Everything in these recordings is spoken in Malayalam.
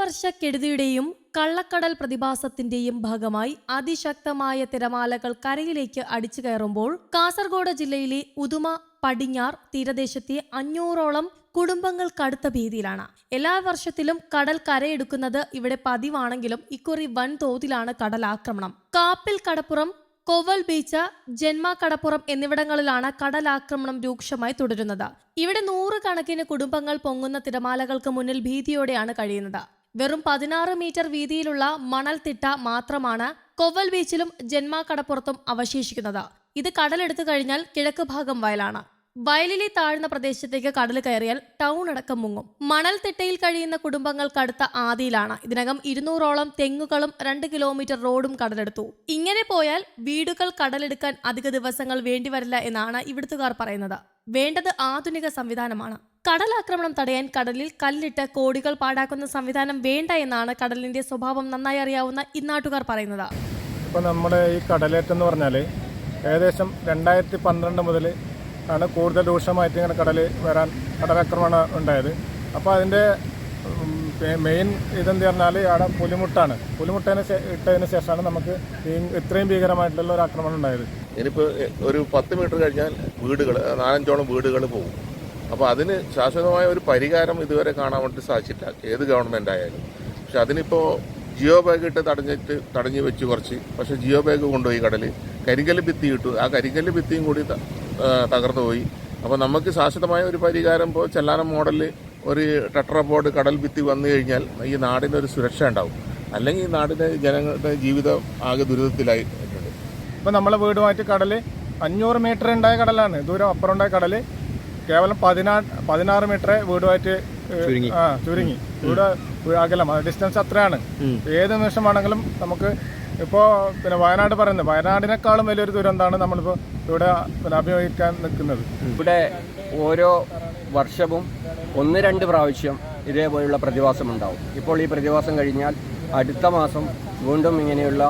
കാലവർഷക്കെടുതിയുടെയും കള്ളക്കടൽ പ്രതിഭാസത്തിന്റെയും ഭാഗമായി അതിശക്തമായ തിരമാലകൾ കരയിലേക്ക് അടിച്ചു കയറുമ്പോൾ കാസർഗോഡ് ജില്ലയിലെ ഉദുമ പടിഞ്ഞാർ തീരദേശത്തെ അഞ്ഞൂറോളം കുടുംബങ്ങൾ കടുത്ത ഭീതിയിലാണ്. എല്ലാ വർഷത്തിലും കടൽ കരയെടുക്കുന്നത് ഇവിടെ പതിവാണെങ്കിലും ഇക്കുറി വൻതോതിലാണ് കടലാക്രമണം. കാപ്പിൽ കടപ്പുറം കൊവൽ ബീച്ച് ജന്മ കടപ്പുറം എന്നിവിടങ്ങളിലാണ് കടലാക്രമണം രൂക്ഷമായി തുടരുന്നത്. ഇവിടെ നൂറുകണക്കിന് കുടുംബങ്ങൾ പൊങ്ങുന്ന തിരമാലകൾക്ക് മുന്നിൽ ഭീതിയോടെയാണ് കഴിയുന്നത്. വെറും പതിനാറ് മീറ്റർ വീതിയിലുള്ള മണൽത്തിട്ട മാത്രമാണ് കൊവൽ ബീച്ചിലും ജന്മാക്കടപ്പുറത്തും അവശേഷിക്കുന്നത്. ഇത് കടലെടുത്തു കഴിഞ്ഞാൽ കിഴക്ക് ഭാഗം വയലാണ്. വയലിലെ താഴ്ന്ന പ്രദേശത്തേക്ക് കടൽ കയറിയാൽ ടൗൺ അടക്കം മുങ്ങും. മണൽത്തിട്ടയിൽ കഴിയുന്ന കുടുംബങ്ങൾ കടുത്ത ആദിയിലാണ്. ഇതിനകം ഇരുന്നൂറോളം തെങ്ങുകളും രണ്ട് കിലോമീറ്റർ റോഡും കടലെടുത്തു. ഇങ്ങനെ പോയാൽ വീടുകൾ കടലെടുക്കാൻ അധിക ദിവസങ്ങൾ വേണ്ടിവരില്ല എന്നാണ് ഇവിടുത്തുകാർ പറയുന്നത്. വേണ്ടത് ആധുനിക സംവിധാനമാണ്. കടലാക്രമണം തടയാൻ കടലിൽ കല്ലിട്ട് കോടികൾ പാടാക്കുന്ന സംവിധാനം വേണ്ട എന്നാണ് കടലിന്റെ സ്വഭാവം നന്നായി അറിയാവുന്ന ഇന്നാട്ടുകാർ പറയുന്നത്. ഇപ്പോൾ നമ്മുടെ ഈ കടലേറ്റം എന്ന് പറഞ്ഞാൽ ഏകദേശം രണ്ടായിരത്തി പന്ത്രണ്ട് മുതൽ ആണ് കൂടുതൽ രൂക്ഷമായിട്ട് ഇങ്ങനെ കടൽ വരാൻ കടലാക്രമണം ഉണ്ടായത്. അപ്പോൾ അതിന്റെ മെയിൻ ഇതെന്ന് പറഞ്ഞാൽ അവിടെ പുലിമുട്ടാണ്. പുലിമുട്ടതിന് ഇട്ടതിന് ശേഷമാണ് നമുക്ക് ഇത്രയും ഭീകരമായിട്ടുള്ള ഒരു ആക്രമണം ഉണ്ടായത്. ഇനിയിപ്പോൾ ഒരു പത്ത് മീറ്റർ കഴിഞ്ഞാൽ വീടുകൾ നാലഞ്ചോളം വീടുകൾ പോകും. അപ്പോൾ അതിന് ശാശ്വതമായ ഒരു പരിഹാരം ഇതുവരെ കാണാൻ വേണ്ടി സാധിച്ചില്ല ഏത് ഗവൺമെന്റ് ആയാലും പക്ഷെ അതിനിപ്പോൾ ജിയോ ബാഗ് ഇട്ട് തടഞ്ഞിട്ട് തടഞ്ഞു വെച്ച് കുറച്ച്. പക്ഷെ ജിയോ ബാഗ് കൊണ്ടുപോയി കടൽ കരിങ്കല്ല് ഭിത്തി ഇട്ടു. ആ കരിങ്കല്ല് ഭിത്തിയും കൂടി തകർന്നു പോയി അപ്പോൾ നമുക്ക് ശാശ്വതമായ ഒരു പരിഹാരം ഇപ്പോൾ ചെല്ലാനം മോഡലിൽ ഒരു ടെട്രാപോഡ് കടൽ ഭിത്തി വന്നു കഴിഞ്ഞാൽ ഈ നാടിനൊരു ഒരു സുരക്ഷ ഉണ്ടാവും. അല്ലെങ്കിൽ ഈ നാടിന്റെ ജനങ്ങളുടെ ജീവിതം ആകെ ദുരിതത്തിലായി. ഇപ്പോൾ നമ്മളെ വീടുമായിട്ട് കടൽ അഞ്ഞൂറ് മീറ്റർ ഉണ്ടായ കടലാണ്. ദൂരം അപ്പുറം ഉണ്ടായ കടൽ കേവലം പതിനാ പതിനാറ് മീറ്റർ വീടുമായിട്ട് ആ ചുരുങ്ങി. വീട് അകലം ഡിസ്റ്റൻസ് അത്രയാണ്. ഏത് നിമിഷം നിമിഷമാണെങ്കിലും നമുക്ക് ഇപ്പോൾ പിന്നെ വയനാട് പറയുന്നത് വയനാടിനേക്കാളും വലിയൊരു ദുരന്തമാണ് നമ്മളിപ്പോൾ ഇവിടെ പിന്നെ അഭിമുഖീകരിക്കാൻ നിൽക്കുന്നത്. ഇവിടെ ഓരോ വർഷവും ഒന്ന് രണ്ട് പ്രാവശ്യം ഇതേപോലുള്ള പ്രതിഭാസം ഉണ്ടാവും. ഇപ്പോൾ ഈ പ്രതിഭാസം കഴിഞ്ഞാൽ അടുത്ത മാസം വീണ്ടും ഇങ്ങനെയുള്ള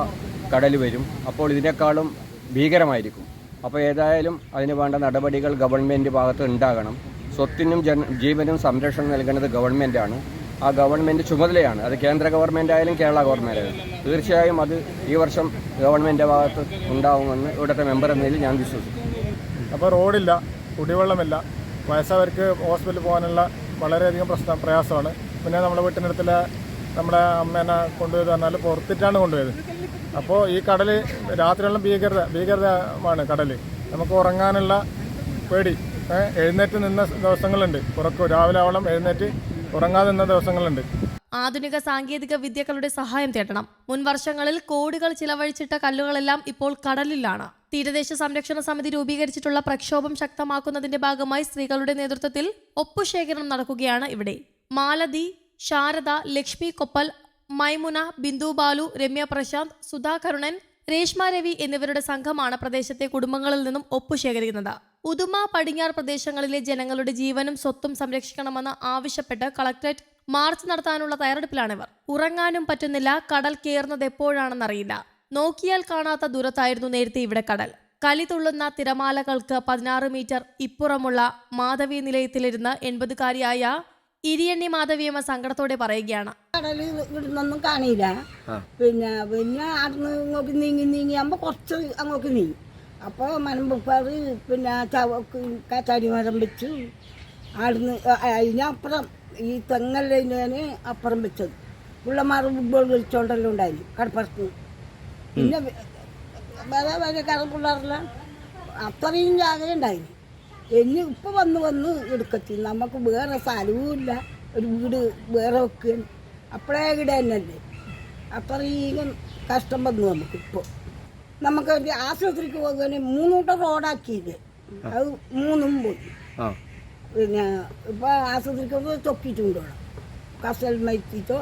കടൽ വരും. അപ്പോൾ ഇതിനേക്കാളും ഭീകരമായിരിക്കും. അപ്പോൾ ഏതായാലും അതിന് വേണ്ട നടപടികൾ ഗവൺമെന്റ് ഭാഗത്ത് ഉണ്ടാകണം. സ്വത്തിനും ജന ജീവനും സംരക്ഷണം നൽകുന്നത് ഗവൺമെന്റാണ്. ആ ഗവൺമെന്റ് ചുമതലയാണ്. അത് കേന്ദ്ര ഗവൺമെന്റ് ആയാലും കേരള ഗവൺമെന്റ് ആയാലും തീർച്ചയായും അത് ഈ വർഷം ഗവൺമെന്റ് ഭാഗത്ത് ഉണ്ടാവുമെന്ന് ഇവിടുത്തെ മെമ്പർ എന്നതിൽ ഞാൻ വിശ്വസിക്കുന്നു. അപ്പോൾ റോഡില്ല കുടിവെള്ളമില്ല. വയസ്സവർക്ക് ഹോസ്പിറ്റലിൽ പോകാനുള്ള വളരെയധികം പ്രശ്നം പ്രയാസമാണ്. പിന്നെ നമ്മുടെ വീട്ടിനടുത്തുള്ള നമ്മുടെ അമ്മേനെ കൊണ്ടുപോയത് പറഞ്ഞാൽ പുറത്തിട്ടാണ് കൊണ്ടുപോയത്. അപ്പോൾ ഈ കടൽ രാത്രിയെല്ലാം ഭീകരത ഭീകരതമാണ് കടൽ നമുക്ക് ഉറങ്ങാനുള്ള പേടി. എഴുന്നേറ്റ് നിന്ന ദിവസങ്ങളുണ്ട്. പുറക്കു രാവിലെ ആവളം എഴുന്നേറ്റ് ഉറങ്ങാതെ നിന്ന ദിവസങ്ങളുണ്ട്. ആധുനിക സാങ്കേതിക വിദ്യകളുടെ സഹായം തേടണം. മുൻ വർഷങ്ങളിൽ കോടികൾ ചിലവഴിച്ചിട്ട കല്ലുകളെല്ലാം ഇപ്പോൾ കടലിലാണ്. തീരദേശ സംരക്ഷണ സമിതി രൂപീകരിച്ചിട്ടുള്ള പ്രക്ഷോഭം ശക്തമാക്കുന്നതിന്റെ ഭാഗമായി സ്ത്രീകളുടെ നേതൃത്വത്തിൽ ഒപ്പുശേഖരണം നടക്കുകയാണ് ഇവിടെ. മാലതി ശാരദ ലക്ഷ്മി കൊപ്പൽ മൈമുന ബിന്ദു ബാലു രമ്യ പ്രശാന്ത് സുധാ കരുണൻ രേഷ്മ രവി എന്നിവരുടെ സംഘമാണ് പ്രദേശത്തെ കുടുംബങ്ങളിൽ നിന്നും ഒപ്പു ശേഖരിക്കുന്നത് ഉദുമ പടിഞ്ഞാർ പ്രദേശങ്ങളിലെ ജനങ്ങളുടെ ജീവനും സ്വത്തും സംരക്ഷിക്കണമെന്ന് ആവശ്യപ്പെട്ട് കളക്ടറേറ്റ് മാർച്ച് നടത്താനുള്ള തയ്യാറെടുപ്പിലാണിവർ. ഉറങ്ങാനും പറ്റുന്നില്ല കടൽ കയറുന്നത് എപ്പോഴാണെന്നറിയില്ല. നോക്കിയാൽ കാണാത്ത ദൂരത്തായിരുന്നു നേരത്തെ ഇവിടെ കടൽ. കലി തുള്ളുന്ന തിരമാലകൾക്ക് പതിനാറ് മീറ്റർ ഇപ്പുറമുള്ള മാധവി നിലയത്തിലിരുന്ന് എൺപതുകാരിയായ ഇരിയണ്ണി മാധവിയമ്മ സങ്കടത്തോടെ പറയുകയാണ്. കടൽ ഇവിടുന്നൊന്നും കാണില്ല പിന്നെ പിന്നെ അവിടുന്ന് ഇങ്ങോട്ട് നീങ്ങി നീങ്ങിയാകുമ്പോൾ കുറച്ച് അങ്ങോട്ട് നീങ്ങി. അപ്പോൾ മനമ്പുപ്പാറ് പിന്നെ ചവക്ക് കാറ്റാടി മരം വെച്ചു അവിടുന്ന് അതിനപ്പുറം ഈ തെങ്ങല്ലേ അപ്പുറം വെച്ചത്. പിള്ളമാർ ഫുട്ബോൾ കളിച്ചോണ്ടെല്ലാം ഉണ്ടായിരുന്നു കടപ്പുറത്ത് പിന്നെ വേറെ വേറെ കട പിള്ളേരെല്ലാം അത്രയും ജാഗ്രത ഉണ്ടായി ഇനി ഇപ്പം വന്ന് വന്ന് എടുക്കത്തി. നമുക്ക് വേറെ സ്ഥലവും ഇല്ല ഒരു വീട് വേറെ വെക്കുക അപ്പോഴേ ഇവിടെ തന്നെയല്ലേ അത്രയും കഷ്ടം വന്നു നമുക്ക് ഇപ്പോൾ നമുക്ക് ആശുപത്രിക്ക് പോകാൻ മൂന്നൂട്ടം റോഡാക്കിയില്ലേ? അത് മൂന്നും പോയി. പിന്നെ ഇപ്പൊ ആശുപത്രിക്ക് പോകുമ്പോൾ തൊക്കിയിട്ട് കൊണ്ടുപോകണം കസൽ മൈത്തിട്ടോ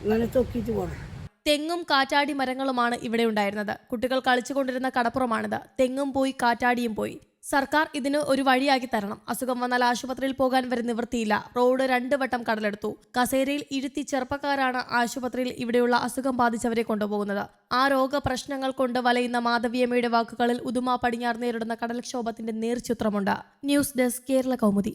അങ്ങനെ തൊക്കിയിട്ട് പോകണം തെങ്ങും കാറ്റാടി മരങ്ങളുമാണ് ഇവിടെ ഉണ്ടായിരുന്നത്. കുട്ടികൾ കളിച്ചുകൊണ്ടിരുന്ന കടപ്പുറമാണിത്. തെങ്ങും പോയി കാറ്റാടിയും പോയി. സർക്കാർ ഇതിന് ഒരു വഴിയാക്കി തരണം. അസുഖം വന്നാൽ ആശുപത്രിയിൽ പോകാൻ വരെ നിവൃത്തിയില്ല. റോഡ് രണ്ട് വട്ടം കടലെടുത്തു. കസേരയിൽ ഇരുത്തി ചെറുപ്പക്കാരാണ് ആശുപത്രിയിൽ ഇവിടെയുള്ള അസുഖം ബാധിച്ചവരെ കൊണ്ടുപോകുന്നത്. ആ രോഗ പ്രശ്നങ്ങൾ കൊണ്ട് വലയുന്ന മാധവിയമ്മയുടെ വാക്കുകളിൽ ഉദുമ പടിഞ്ഞാർ നേരിടുന്ന കടൽക്ഷോഭത്തിന്റെ നേർചിത്രമുണ്ട്. News desk Kerala Kaumudi.